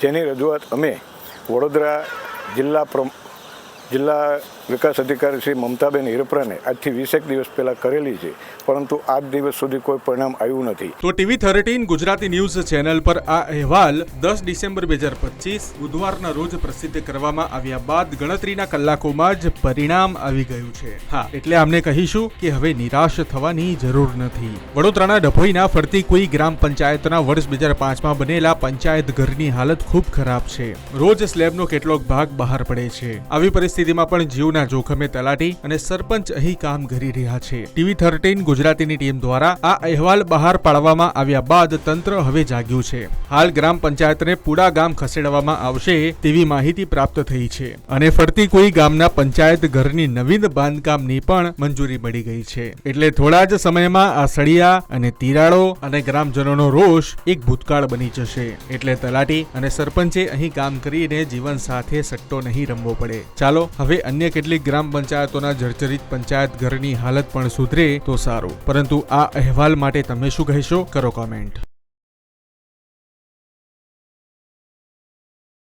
જેની રજૂઆત અમે વડોદરા જિલ્લા પ્રમ જિલ્લા વિકાસ અધિકારી શ્રી મમતાબેન હિરપરાને આજથી વીસેક દિવસ પહેલાં કરેલી છે, પરંતુ આજ દિવસ સુધી કોઈ પરિણામ આવ્યું નથી. તો TV thirteen Gujarati news channel પર આ અહેવાલ દસ ડિસેમ્બર બે હજાર પચીસ, બુધવારના રોજ પ્રસિદ્ધ કરવામાં આવ્યા બાદ ગણતરીના કલાકોમાં જ પરિણામ આવી ગયું છે. હા, એટલે આમને કહીશું કે હવે નિરાશ થવાની જરૂર નથી. વડોદરાના ડભોઈના ફરતી કોઈ ગ્રામ પંચાયતના વર્ષ બે હજાર પાંચમાં બનેલા પંચાયત ઘરની હાલત ખૂબ ખરાબ છે. રોજ સ્લેબનો કેટલોક ભાગ બહાર પડે છે. આવી પરિસ્થિતિમાં પણ જીવના જોખમે તલાટી અને સરપંચ અહીં કામ કરી રહ્યા છે. ટીવી થર્ટીન ગુજરાતીની ટીમ દ્વારા આ અહેવાલ બહાર પાડવામાં આવ્યા બાદ તંત્ર હવે જાગ્યું છે. હાલ ગ્રામ પંચાયતને પુડા ગામ ખસેડવામાં આવશે તેવી માહિતી પ્રાપ્ત થઈ છે. અને ફરતી કોઈ ગામના પંચાયત ઘરની નવીન બાંધકામની પણ મંજૂરી મળી ગઈ છે. એટલે થોડા જ સમયમાં આ સળિયા અને તિરાડો અને ગ્રામજનોનો રોષ એક ભૂતકાળ બની જશે. એટલે તલાટી અને સરપંચે અહીં કામ કરીને જીવન સાથે સટ્ટો નહીં રમવો પડે. ચાલો, હવે અન્ય કેટલીક ગ્રામ પંચાયતોના જર્જરિત પંચાયત ઘરની હાલત પણ સુધરે તો સારું. પરંતુ આ અહેવાલ માટે તમે શું કહેશો? કરો કોમેન્ટ